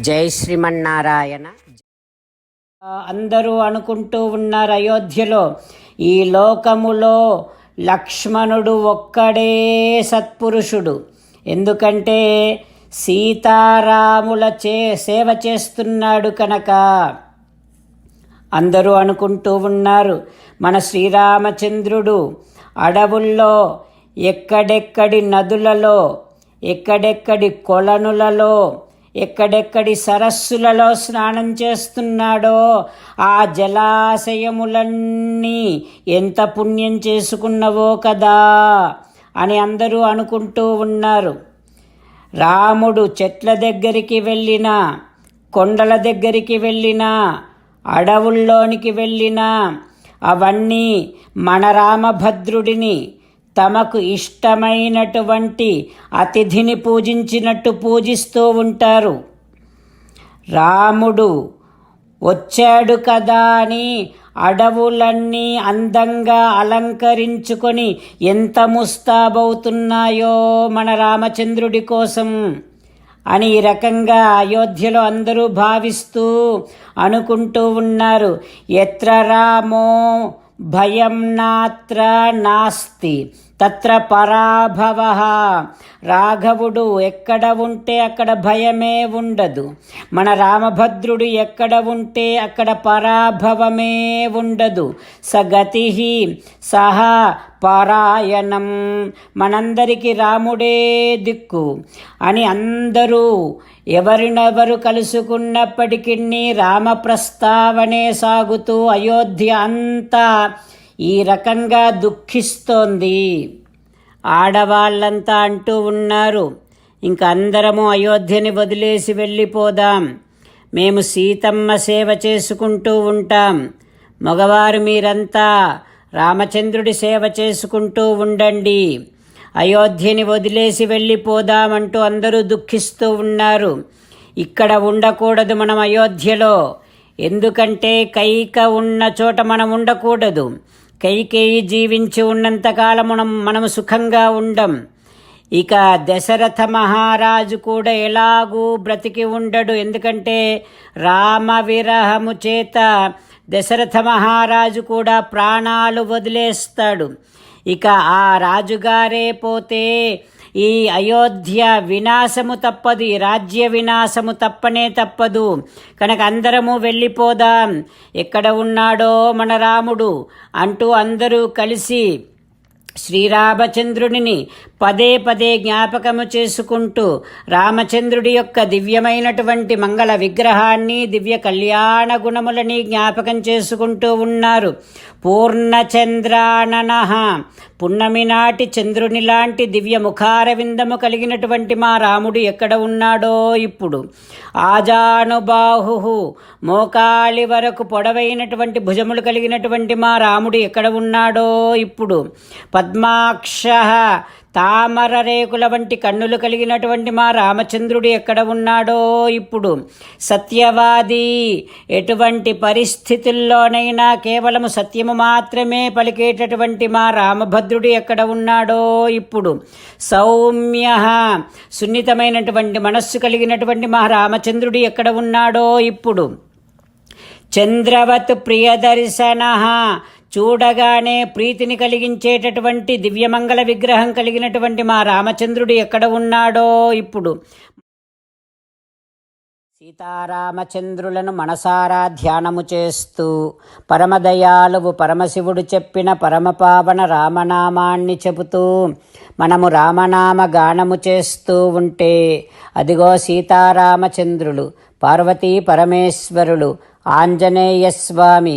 జై శ్రీమన్నారాయణ. అందరూ అనుకుంటూ ఉన్నారు అయోధ్యలో ఈ లోకములో లక్ష్మణుడు ఒక్కడే సత్పురుషుడు. ఎందుకంటే సీతారాముల చే సేవ చేస్తున్నాడు కనుక. అందరూ అనుకుంటూ ఉన్నారు మన శ్రీరామచంద్రుడు అడవుల్లో ఎక్కడెక్కడి నదులలో ఎక్కడెక్కడి కొలనులలో ఎక్కడెక్కడి సరస్సులలో స్నానం చేస్తున్నాడో ఆ జలాశయములన్నీ ఎంత పుణ్యం చేసుకున్నవో కదా అని అందరూ అనుకుంటూ ఉన్నారు. రాముడు చెట్ల దగ్గరికి వెళ్ళినా కొండల దగ్గరికి వెళ్ళినా అడవుల్లోనికి వెళ్ళినా అవన్నీ మన రామభద్రుడిని తమకు ఇష్టమైనటువంటి అతిథిని పూజించినట్టు పూజిస్తూ ఉంటారు. రాముడు వచ్చాడు కదా అని అడవులన్నీ అందంగా అలంకరించుకొని ఎంత ముస్తాబవుతున్నాయో మన రామచంద్రుడి కోసం అని ఈ రకంగా అయోధ్యలో అందరూ భావిస్తూ అనుకుంటూ ఉన్నారు. ఎత్ర రామో భయం నాత్ర నాస్తి. తత్ర పరాభవ. రాఘవుడు ఎక్కడ ఉంటే అక్కడ భయమే ఉండదు. మన రామభద్రుడు ఎక్కడ ఉంటే అక్కడ పరాభవమే ఉండదు. సగతి సహా పారాయణం. మనందరికీ రాముడే దిక్కు. అని అందరూ ఎవరినెవరు కలుసుకున్నప్పటికీ రామ ప్రస్తావనే సాగుతూ అయోధ్య అంతా ఈ రకంగా దుఃఖిస్తోంది. ఆడవాళ్ళంతా అంటూ ఉన్నారు ఇంక అందరము అయోధ్యని వదిలేసి వెళ్ళిపోదాం. మేము సీతమ్మ సేవ చేసుకుంటూ ఉంటాం. మగవారు మీరంతా రామచంద్రుడి సేవ చేసుకుంటూ ఉండండి. అయోధ్యని వదిలేసి వెళ్ళిపోదామంటూ అందరూ దుఃఖిస్తూ ఉన్నారు. ఇక్కడ ఉండకూడదు మనం అయోధ్యలో. ఎందుకంటే కైక ఉన్న చోట మనం ఉండకూడదు. కైకేయి జీవించి ఉన్నంతకాలం మనం మనము సుఖంగా ఉండం. ఇక దశరథ మహారాజు కూడా ఎలాగూ బ్రతికి ఉండడు. ఎందుకంటే రామ విరహము చేత దశరథ మహారాజు కూడా ప్రాణాలు వదిలేస్తాడు. ఇక ఆ రాజుగారే పోతే ఈ అయోధ్య వినాశము తప్పదు ఈ రాజ్య వినాశము తప్పనే తప్పదు. కనుక అందరము వెళ్ళిపోదాం. ఎక్కడ ఉన్నాడో మన రాముడు అంటూ అందరూ కలిసి శ్రీరామచంద్రుడిని పదే పదే జ్ఞాపకము చేసుకుంటూ రామచంద్రుడి యొక్క దివ్యమైనటువంటి మంగళ విగ్రహాన్ని దివ్య కళ్యాణ గుణములని జ్ఞాపకం చేసుకుంటూ ఉన్నారు. పూర్ణచంద్రానన. పున్నమి నాటి చంద్రుని లాంటి దివ్య ముఖారవిందము కలిగినటువంటి మా రాముడు ఎక్కడ ఉన్నాడో ఇప్పుడు. ఆజానుబాహు మోకాలి వరకు పొడవైనటువంటి భుజములు కలిగినటువంటి మా రాముడు ఎక్కడ ఉన్నాడో ఇప్పుడు. పద్మాక్ష. తామర రేకుల వంటి కన్నులు కలిగినటువంటి మా రామచంద్రుడు ఎక్కడ ఉన్నాడో ఇప్పుడు? సత్యవాది. ఎటువంటి పరిస్థితుల్లోనైనా కేవలము సత్యము మాత్రమే పలికేటటువంటి మా రామభద్రుడు ఎక్కడ ఉన్నాడో ఇప్పుడు? సౌమ్య. సున్నితమైనటువంటి మనస్సు కలిగినటువంటి మా రామచంద్రుడు ఎక్కడ ఉన్నాడో ఇప్పుడు? చంద్రవత్ ప్రియదర్శన. చూడగానే ప్రీతిని కలిగించేటటువంటి దివ్యమంగళ విగ్రహం కలిగినటువంటి మా రామచంద్రుడు ఎక్కడ ఉన్నాడో ఇప్పుడు. సీతారామచంద్రులను మనసారా ధ్యానము చేస్తూ పరమదయాలువు పరమశివుడు చెప్పిన పరమపావన రామనామాన్ని చెబుతూ మనము రామనామ గానము చేస్తూ ఉంటే అదిగో సీతారామచంద్రులు పార్వతీ పరమేశ్వరులు ఆంజనేయస్వామి